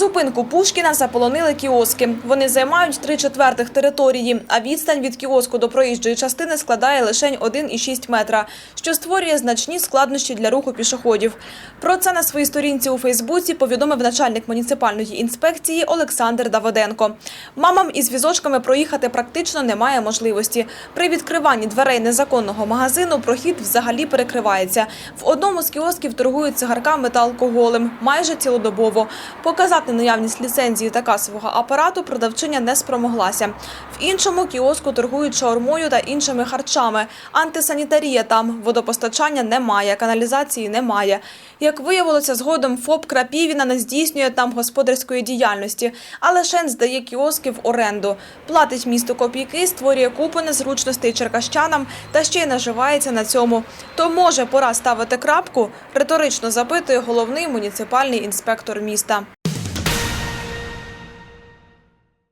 зупинку Пушкіна заполонили кіоски. Вони займають три четвертих території, а відстань від кіоску до проїжджої частини складає лише 1,6 метра, що створює значні складнощі для руху пішоходів. Про це на своїй сторінці у Фейсбуці повідомив начальник муніципальної інспекції Олександр Давиденко. Мамам із візочками проїхати практично немає можливості. При відкриванні дверей незаконного магазину прохід взагалі перекривається. В одному з кіосків торгують цигарками та алкоголем майже цілодобово. Показати наявність ліцензії та касового апарату продавчиня не спромоглася. В іншому кіоску торгують шаурмою та іншими харчами. Антисанітарія там, водопостачання немає, каналізації немає. Як виявилося, згодом ФОП Крапівіна не здійснює там господарської діяльності, а лише здає кіоски в оренду. Платить місту копійки, створює купу незручностей черкащанам та ще й наживається на цьому. То може пора ставити крапку? Риторично запитує головний муніципальний інспектор міста.